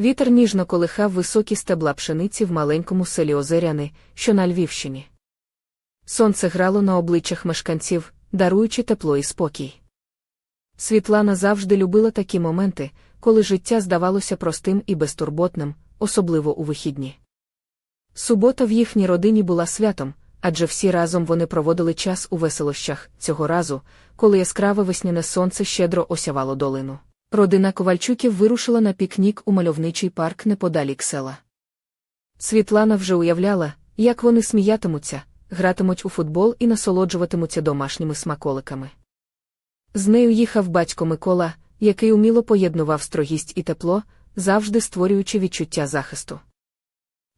Вітер ніжно колихав високі стебла пшениці в маленькому селі Озеряни, що на Львівщині. Сонце грало на обличчях мешканців, даруючи тепло і спокій. Світлана завжди любила такі моменти, коли життя здавалося простим і безтурботним, особливо у вихідні. Субота в їхній родині була святом, адже всі разом вони проводили час у веселощах цього разу, коли яскраве весняне сонце щедро осявало долину. Родина Ковальчуків вирушила на пікнік у мальовничий парк неподалік села. Світлана вже уявляла, як вони сміятимуться, гратимуть у футбол і насолоджуватимуться домашніми смаколиками. З нею їхав батько Микола, який уміло поєднував строгість і тепло, завжди створюючи відчуття захисту.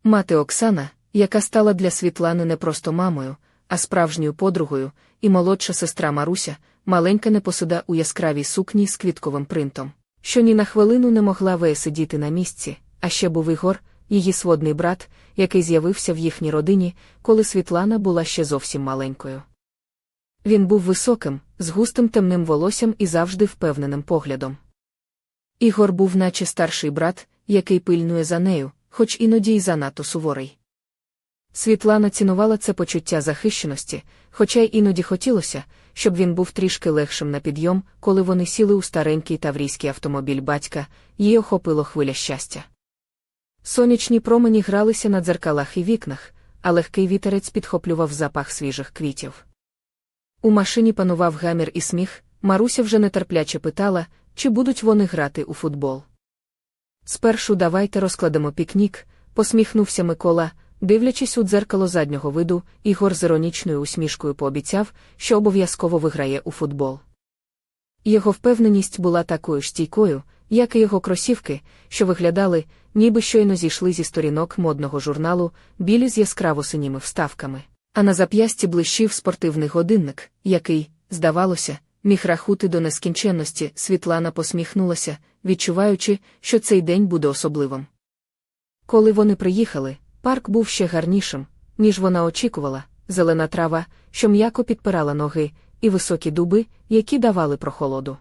Мати Оксана, яка стала для Світлани не просто мамою, а справжньою подругою, і молодша сестра Маруся, маленька непосида у яскравій сукні з квітковим принтом, що ні на хвилину не могла веє сидіти на місці, а ще був Ігор, її сводний брат, який з'явився в їхній родині, коли Світлана була ще зовсім маленькою. Він був високим, з густим темним волоссям і завжди впевненим поглядом. Ігор був, наче старший брат, який пильнує за нею, хоч іноді й занадто суворий. Світлана цінувала це почуття захищеності, хоча й іноді хотілося, щоб він був трішки легшим на підйом, коли вони сіли у старенький таврійський автомобіль батька, її охопило хвиля щастя. Сонячні промені гралися на дзеркалах і вікнах, а легкий вітерець підхоплював запах свіжих квітів. У машині панував гамір і сміх, Маруся вже нетерпляче питала, чи будуть вони грати у футбол. Спершу давайте розкладемо пікнік, посміхнувся Микола, дивлячись у дзеркало заднього виду, Ігор з іронічною усмішкою пообіцяв, що обов'язково виграє у футбол. Його впевненість була такою стійкою, як і його кросівки, що виглядали, ніби щойно зійшли зі сторінок модного журналу, білі з яскраво синіми вставками. А на зап'ясті блищив спортивний годинник, який, здавалося, міг рахути до нескінченності. Світлана посміхнулася, відчуваючи, що цей день буде особливим. Коли вони приїхали, парк був ще гарнішим, ніж вона очікувала, зелена трава, що м'яко підпирала ноги, і високі дуби, які давали прохолоду.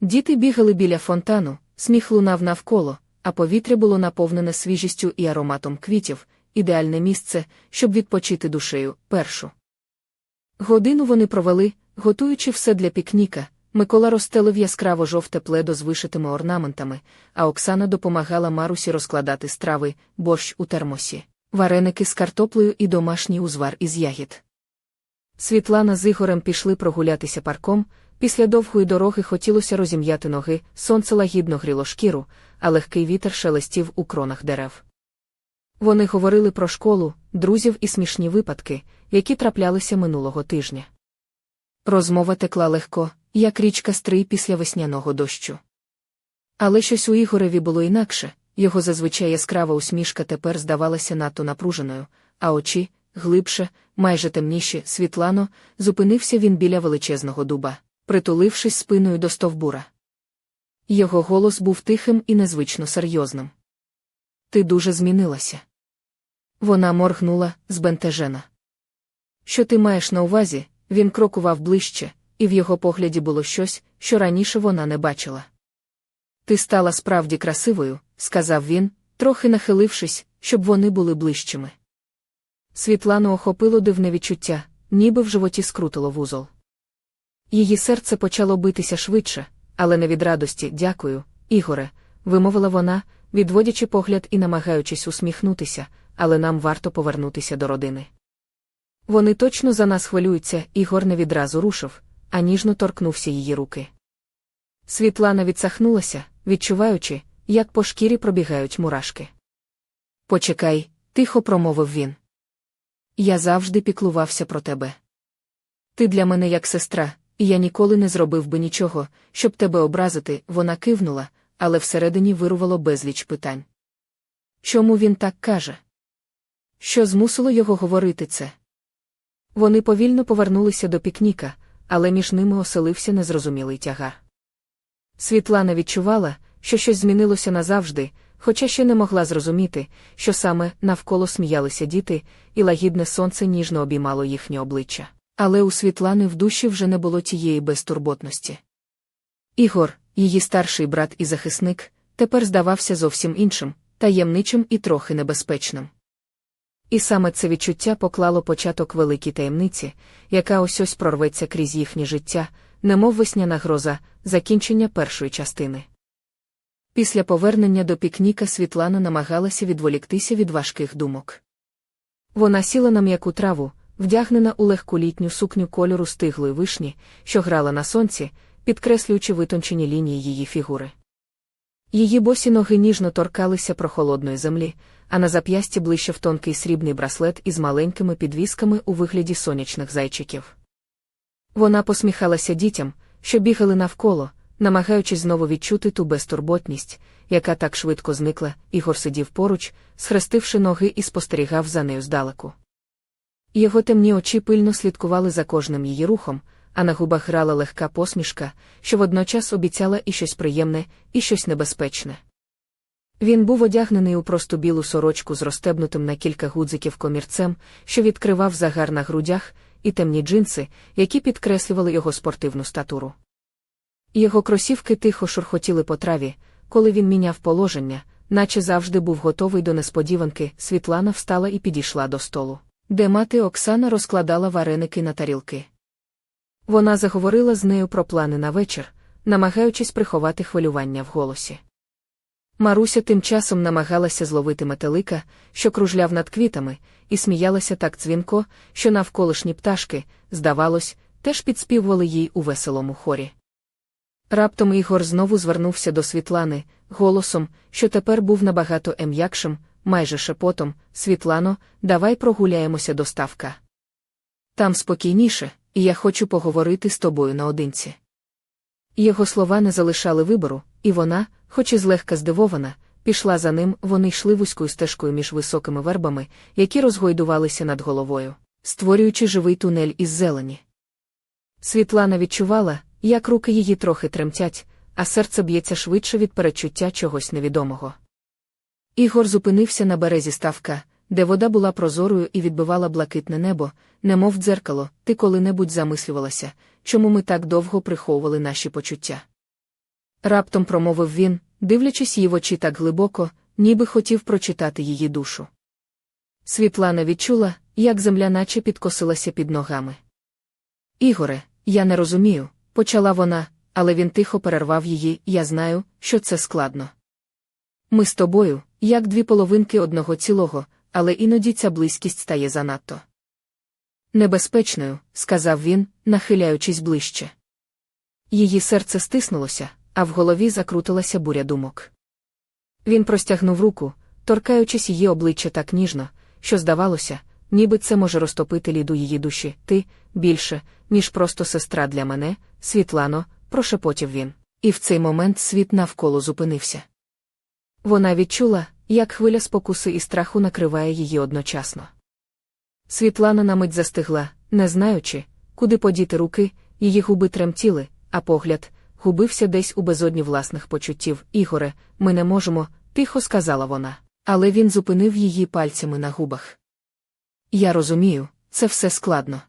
Діти бігали біля фонтану, сміх лунав навколо, а повітря було наповнене свіжістю і ароматом квітів, ідеальне місце, щоб відпочити душею першу. Годину вони провели, готуючи все для пікніка. Микола розстелив яскраво жовте пледо з вишитими орнаментами, а Оксана допомагала Марусі розкладати страви, борщ у термосі, вареники з картоплею і домашній узвар із ягід. Світлана з Ігорем пішли прогулятися парком. Після довгої дороги хотілося розім'яти ноги, сонце лагідно гріло шкіру, а легкий вітер шелестів у кронах дерев. Вони говорили про школу, друзів і смішні випадки, які траплялися минулого тижня. Розмова текла легко, як річка стрий після весняного дощу. Але щось у Ігореві було інакше, його зазвичай яскрава усмішка тепер здавалася надто напруженою, а очі, глибше, майже темніші, світлано, зупинився він біля величезного дуба, притулившись спиною до стовбура. Його голос був тихим і незвично серйозним. Ти дуже змінилася. Вона моргнула, збентежена. Що ти маєш на увазі? Він крокував ближче, і в його погляді було щось, що раніше вона не бачила. Ти стала справді красивою, сказав він, трохи нахилившись, щоб вони були ближчими. Світлану охопило дивне відчуття, ніби в животі скрутило вузол. Її серце почало битися швидше, але не від радості, дякую, Ігоре, вимовила вона, відводячи погляд і намагаючись усміхнутися, але нам варто повернутися до родини. Вони точно за нас хвилюються, Ігор не відразу рушив, а ніжно торкнувся її руки. Світлана відсахнулася, відчуваючи, як по шкірі пробігають мурашки. Почекай, тихо промовив він. Я завжди піклувався про тебе. Ти для мене як сестра, і я ніколи не зробив би нічого, щоб тебе образити, вона кивнула, але всередині вирувало безліч питань. Чому він так каже? Що змусило його говорити це? Вони повільно повернулися до пікніка, але між ними оселився незрозумілий тягар. Світлана відчувала, що щось змінилося назавжди, хоча ще не могла зрозуміти, що саме навколо сміялися діти, і лагідне сонце ніжно обіймало їхнє обличчя. Але у Світлани в душі вже не було тієї безтурботності. Ігор, її старший брат і захисник, тепер здавався зовсім іншим, таємничим і трохи небезпечним. І саме це відчуття поклало початок великій таємниці, яка ось ось прорветься крізь їхнє життя, немов весняна гроза, закінчення першої частини. Після повернення до пікніка Світлана намагалася відволіктися від важких думок. Вона сіла на м'яку траву, вдягнена у легку літню сукню кольору стиглої вишні, що грала на сонці, підкреслюючи витончені лінії її фігури. Її босі ноги ніжно торкалися прохолодної землі, а на зап'ясті блищав тонкий срібний браслет із маленькими підвісками у вигляді сонячних зайчиків. Вона посміхалася дітям, що бігали навколо, намагаючись знову відчути ту безтурботність, яка так швидко зникла, Ігор сидів поруч, схрестивши ноги і спостерігав за нею здалеку. Його темні очі пильно слідкували за кожним її рухом, а на губах грала легка посмішка, що водночас обіцяла і щось приємне, і щось небезпечне. Він був одягнений у просту білу сорочку з розстебнутим на кілька гудзиків комірцем, що відкривав загар на грудях, і темні джинси, які підкреслювали його спортивну статуру. Його кросівки тихо шурхотіли по траві, коли він міняв положення, наче завжди був готовий до несподіванки, Світлана встала і підійшла до столу, де мати Оксана розкладала вареники на тарілки. Вона заговорила з нею про плани на вечір, намагаючись приховати хвилювання в голосі. Маруся тим часом намагалася зловити метелика, що кружляв над квітами, і сміялася так дзвінко, що навколишні пташки, здавалось, теж підспівували їй у веселому хорі. Раптом Ігор знову звернувся до Світлани, голосом, що тепер був набагато ем'якшим, майже шепотом Світлано, давай прогуляємося до ставка. Там спокійніше, і я хочу поговорити з тобою наодинці. Його слова не залишали вибору, і вона, хоч і злегка здивована, пішла за ним, вони йшли вузькою стежкою між високими вербами, які розгойдувалися над головою, створюючи живий тунель із зелені. Світлана відчувала, як руки її трохи тремтять, а серце б'ється швидше від перечуття чогось невідомого. Ігор зупинився на березі ставка, де вода була прозорою і відбивала блакитне небо, немов дзеркало, ти коли-небудь замислювалася, чому ми так довго приховували наші почуття. Раптом промовив він, дивлячись її в очі так глибоко, ніби хотів прочитати її душу. Світлана відчула, як земля наче підкосилася під ногами. Ігоре, я не розумію, почала вона, але він тихо перервав її, я знаю, що це складно. Ми з тобою, як дві половинки одного цілого, але іноді ця близькість стає занадто. Небезпечною, сказав він, нахиляючись ближче. Її серце стиснулося, а в голові закрутилася буря думок. Він простягнув руку, торкаючись її обличчя так ніжно, що здавалося, ніби це може розтопити ліду її душі, ти більше, ніж просто сестра для мене, Світлано, прошепотів він. І в цей момент світ навколо зупинився. Вона відчула, як хвиля спокуси і страху накриває її одночасно. Світлана на мить застигла, не знаючи, куди подіти руки, її губи тремтіли, а погляд губився десь у безодні власних почуттів. Ігоре, ми не можемо, тихо сказала вона. Але він зупинив її пальцями на губах. Я розумію, це все складно.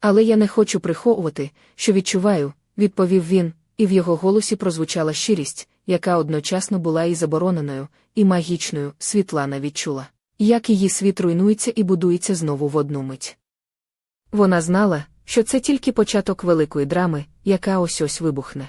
Але я не хочу приховувати, що відчуваю, відповів він, і в його голосі прозвучала щирість, яка одночасно була і забороненою, і магічною, Світлана відчула, як її світ руйнується і будується знову в одну мить. Вона знала, що це тільки початок великої драми, яка ось ось вибухне.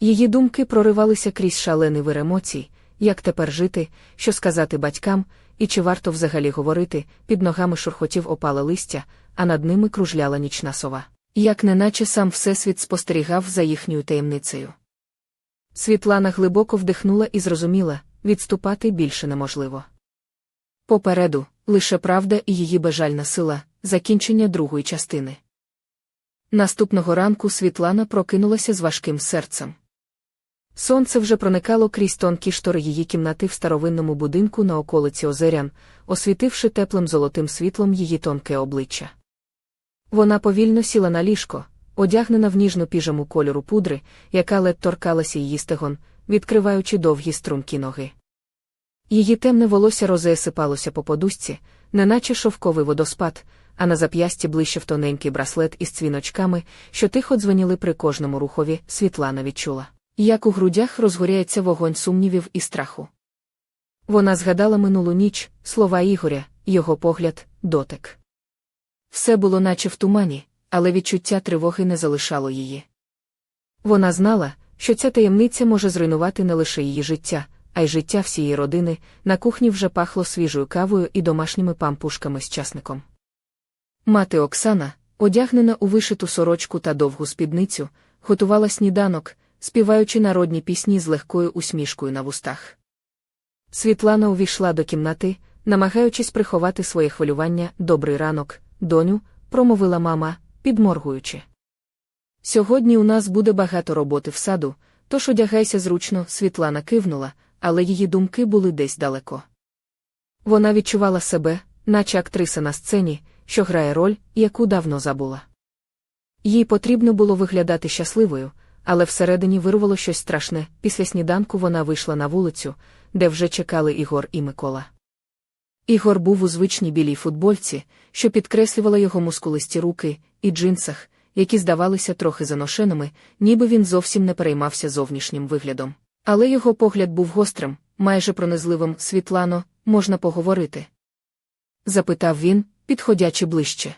Її думки проривалися крізь шалений вир емоцій, як тепер жити, що сказати батькам, і чи варто взагалі говорити, під ногами шурхотів опале листя, а над ними кружляла нічна сова, як неначе сам Всесвіт спостерігав за їхньою таємницею. Світлана глибоко вдихнула і зрозуміла, відступати більше неможливо. Попереду лише правда і її бажальна сила, закінчення другої частини. Наступного ранку Світлана прокинулася з важким серцем. Сонце вже проникало крізь тонкі штори її кімнати в старовинному будинку на околиці Озерян, освітивши теплим золотим світлом її тонке обличчя. Вона повільно сіла на ліжко, одягнена в ніжну піжаму кольору пудри, яка лед торкалася її стегон, відкриваючи довгі стрункі ноги. Її темне волосся розесипалося по подушці, неначе шовковий водоспад, а на зап'ясті блищав тоненький браслет із цвіночками, що тихо дзвоніли при кожному рухові, Світлана відчула як у грудях розгоряється вогонь сумнівів і страху. Вона згадала минулу ніч, слова Ігоря, його погляд, дотик. Все було наче в тумані, але відчуття тривоги не залишало її. Вона знала, що ця таємниця може зруйнувати не лише її життя, а й життя всієї родини. На кухні вже пахло свіжою кавою і домашніми пампушками з часником. Мати Оксана, одягнена у вишиту сорочку та довгу спідницю, готувала сніданок, співаючи народні пісні з легкою усмішкою на вустах. Світлана увійшла до кімнати, намагаючись приховати своє хвилювання добрий ранок, доню, промовила мама, підморгуючи. Сьогодні у нас буде багато роботи в саду, тож одягайся зручно, Світлана кивнула, але її думки були десь далеко. Вона відчувала себе, наче актриса на сцені, що грає роль, яку давно забула. Їй потрібно було виглядати щасливою, але всередині вирвало щось страшне. Після сніданку вона вийшла на вулицю, де вже чекали Ігор і Микола. Ігор був у звичній білій футбольці, що підкреслювала його мускулисті руки, і джинсах, які здавалися трохи заношеними, ніби він зовсім не переймався зовнішнім виглядом. Але його погляд був гострим, майже пронизливим Світлано, можна поговорити? запитав він, підходячи ближче.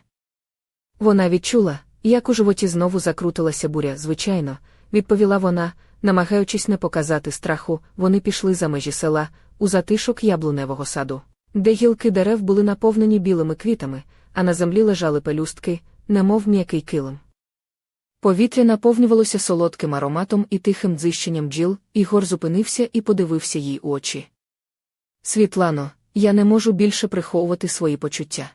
Вона відчула, як у животі знову закрутилася буря, звичайно, відповіла вона, намагаючись не показати страху, вони пішли за межі села, у затишок яблуневого саду, де гілки дерев були наповнені білими квітами, а на землі лежали пелюстки, немов м'який килим. Повітря наповнювалося солодким ароматом і тихим дзищенням бджіл, Ігор зупинився і подивився їй у очі. Світлано, я не можу більше приховувати свої почуття.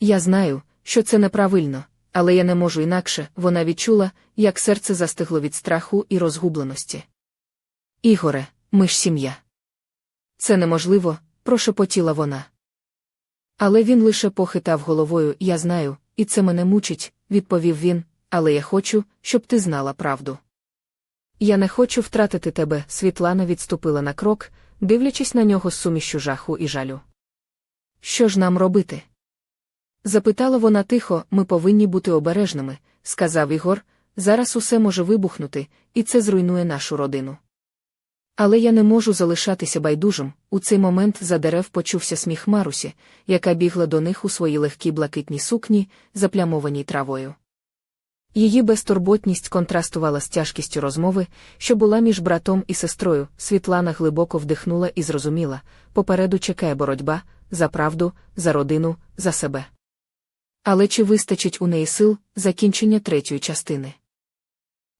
Я знаю, що це неправильно, але я не можу інакше, вона відчула, як серце застигло від страху і розгубленості. Ігоре, ми ж сім'я. Це неможливо, прошепотіла вона. Але він лише похитав головою, я знаю, і це мене мучить, відповів він, але я хочу, щоб ти знала правду. Я не хочу втратити тебе, Світлана відступила на крок, дивлячись на нього з сумішю жаху і жалю. Що ж нам робити? Запитала вона тихо, ми повинні бути обережними, сказав Ігор, зараз усе може вибухнути, і це зруйнує нашу родину. Але я не можу залишатися байдужим. У цей момент за дерев почувся сміх Марусі, яка бігла до них у своїй легкій блакитній сукні, заплямованій травою. Її безтурботність контрастувала з тяжкістю розмови, що була між братом і сестрою. Світлана глибоко вдихнула і зрозуміла попереду чекає боротьба за правду, за родину, за себе. Але чи вистачить у неї сил закінчення третьої частини?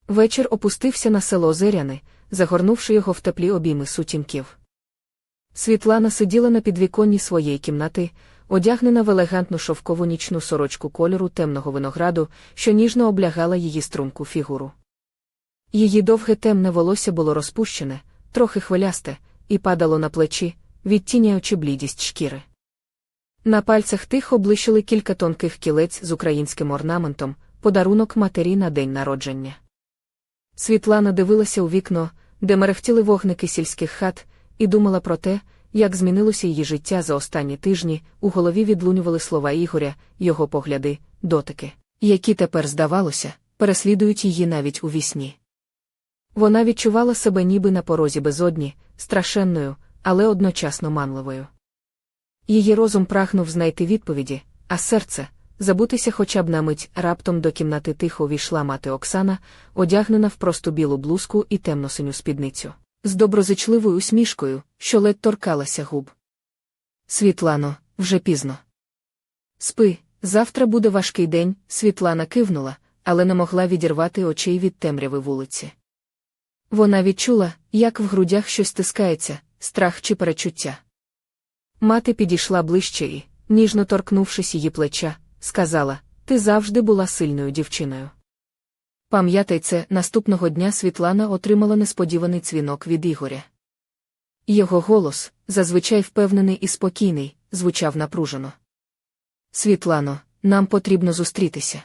Вечір опустився на село Озеряни, загорнувши його в теплі обійми сутінків. Світлана сиділа на підвіконні своєї кімнати, одягнена в елегантну шовкову нічну сорочку кольору темного винограду, що ніжно облягала її струнку фігуру. Її довге темне волосся було розпущене, трохи хвилясте, і падало на плечі, відтіняючи блідість шкіри. На пальцях тихо блищили кілька тонких кілець з українським орнаментом, подарунок матері на день народження. Світлана дивилася у вікно, де мерехтіли вогники сільських хат, і думала про те, як змінилося її життя за останні тижні, у голові відлунювали слова Ігоря, його погляди, дотики, які тепер, здавалося, переслідують її навіть у вісні. Вона відчувала себе ніби на порозі безодні, страшенною, але одночасно манливою. Її розум прагнув знайти відповіді, а серце забутися хоча б на мить раптом до кімнати тихо увійшла мати Оксана, одягнена в просту білу блузку і темно-синю спідницю, з доброзичливою усмішкою, що ледь торкалася губ. Світлано, вже пізно. Спи, завтра буде важкий день, Світлана кивнула, але не могла відірвати очей від темряви вулиці. Вона відчула, як в грудях щось стискається, страх чи перечуття. Мати підійшла ближче і, ніжно торкнувшись її плеча, сказала: Ти завжди була сильною дівчиною. Пам'ятай це, наступного дня Світлана отримала несподіваний дзвінок від Ігоря. Його голос, зазвичай впевнений і спокійний, звучав напружено. Світлано, нам потрібно зустрітися.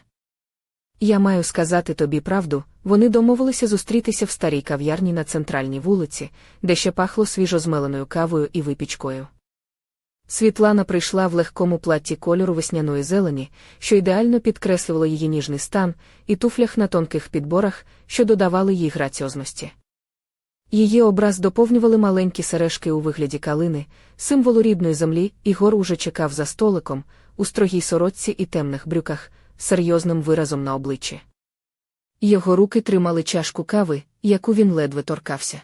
Я маю сказати тобі правду, вони домовилися зустрітися в старій кав'ярні на центральній вулиці, де ще пахло свіжо змеленою кавою і випічкою. Світлана прийшла в легкому платті кольору весняної зелені, що ідеально підкреслювало її ніжний стан, і туфлях на тонких підборах, що додавали їй граціозності. Її образ доповнювали маленькі сережки у вигляді калини, символу рідної землі, Ігор уже чекав за столиком, у строгій сорочці і темних брюках, серйозним виразом на обличчі. Його руки тримали чашку кави, яку він ледве торкався.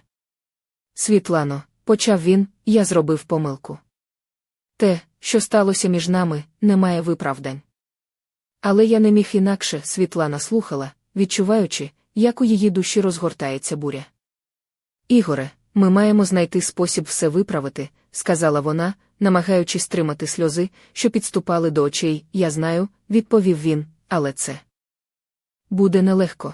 Світлано, почав він, я зробив помилку. Те, що сталося між нами, не має виправдань. Але я не міг інакше, Світлана слухала, відчуваючи, як у її душі розгортається буря. Ігоре, ми маємо знайти спосіб все виправити, сказала вона, намагаючись стримати сльози, що підступали до очей. Я знаю, відповів він, але це буде нелегко.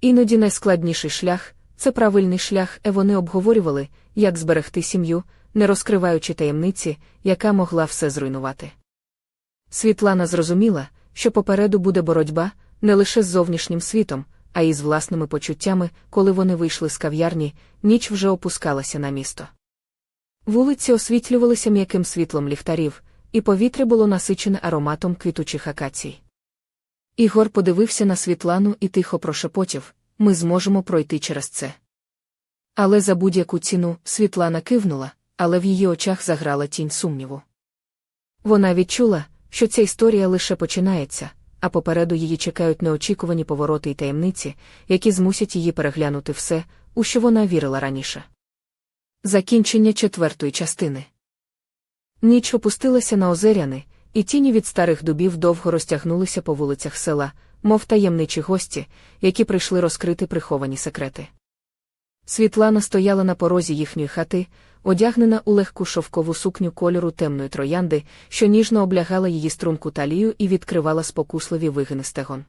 Іноді найскладніший шлях це правильний шлях, і вони обговорювали, як зберегти сім'ю, не розкриваючи таємниці, яка могла все зруйнувати. Світлана зрозуміла, що попереду буде боротьба не лише з зовнішнім світом, а й з власними почуттями, коли вони вийшли з кав'ярні, ніч вже опускалася на місто. Вулиці освітлювалися м'яким світлом ліхтарів, і повітря було насичене ароматом квітучих акацій. Ігор подивився на Світлану і тихо прошепотів ми зможемо пройти через це. Але за будь-яку ціну Світлана кивнула, але в її очах заграла тінь сумніву. Вона відчула, що ця історія лише починається, а попереду її чекають неочікувані повороти й таємниці, які змусять її переглянути все, у що вона вірила раніше. Закінчення четвертої частини. Ніч опустилася на озеряни, і тіні від старих дубів довго розтягнулися по вулицях села, мов таємничі гості, які прийшли розкрити приховані секрети. Світлана стояла на порозі їхньої хати, одягнена у легку шовкову сукню кольору темної троянди, що ніжно облягала її струнку талію і відкривала спокусливі вигини стегон.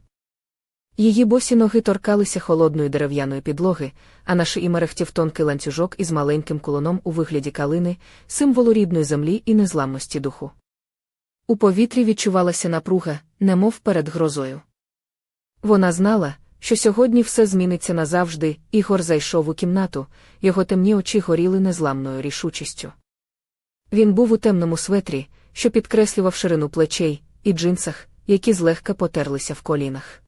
Її босі ноги торкалися холодної дерев'яної підлоги, а на шиї мерехтів тонкий ланцюжок із маленьким кулоном у вигляді калини, символу рідної землі і незламності духу. У повітрі відчувалася напруга, немов перед грозою. Вона знала, що сьогодні все зміниться назавжди, Ігор зайшов у кімнату, його темні очі горіли незламною рішучістю. Він був у темному светрі, що підкреслював ширину плечей, і джинсах, які злегка потерлися в колінах.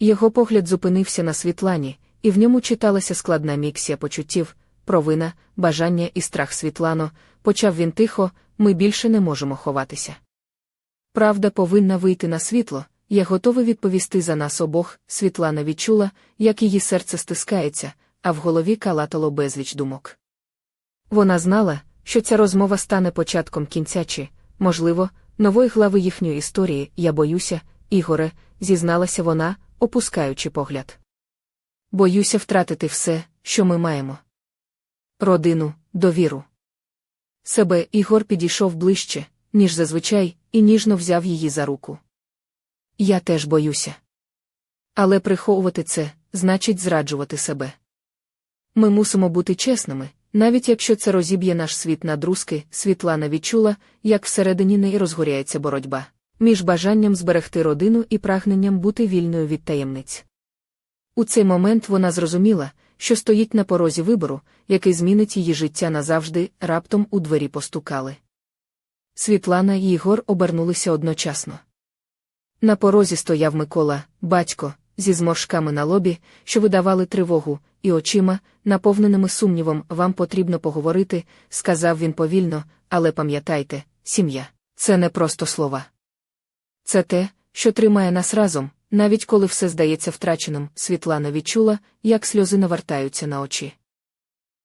Його погляд зупинився на Світлані, і в ньому читалася складна міксія почуттів, провина, бажання і страх Світлано, почав він тихо, ми більше не можемо ховатися. Правда повинна вийти на світло, я готовий відповісти за нас обох. Світлана відчула, як її серце стискається, а в голові калатало безліч думок. Вона знала, що ця розмова стане початком кінця чи, можливо, нової глави їхньої історії, я боюся, Ігоре, зізналася вона, опускаючи погляд. Боюся втратити все, що ми маємо. Родину, довіру. Себе Ігор підійшов ближче, ніж зазвичай, і ніжно взяв її за руку. Я теж боюся. Але приховувати це значить зраджувати себе. Ми мусимо бути чесними, навіть якщо це розіб'є наш світ на друзки, Світлана відчула, як всередині неї розгоряється боротьба між бажанням зберегти родину і прагненням бути вільною від таємниць. У цей момент вона зрозуміла, що стоїть на порозі вибору, який змінить її життя назавжди, раптом у двері постукали. Світлана і Ігор обернулися одночасно. На порозі стояв Микола, батько, зі зморшками на лобі, що видавали тривогу, і очима, наповненими сумнівом, вам потрібно поговорити, сказав він повільно, але пам'ятайте, сім'я це не просто слова. Це те, що тримає нас разом, навіть коли все здається втраченим, Світлана відчула, як сльози навертаються на очі.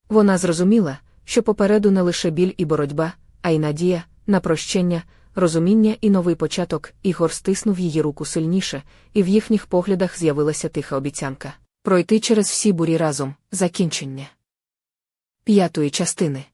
Вона зрозуміла, що попереду не лише біль і боротьба, а й надія, на прощення, розуміння і новий початок, Ігор стиснув її руку сильніше, і в їхніх поглядах з'явилася тиха обіцянка. Пройти через всі бурі разом, закінчення. П'ятої частини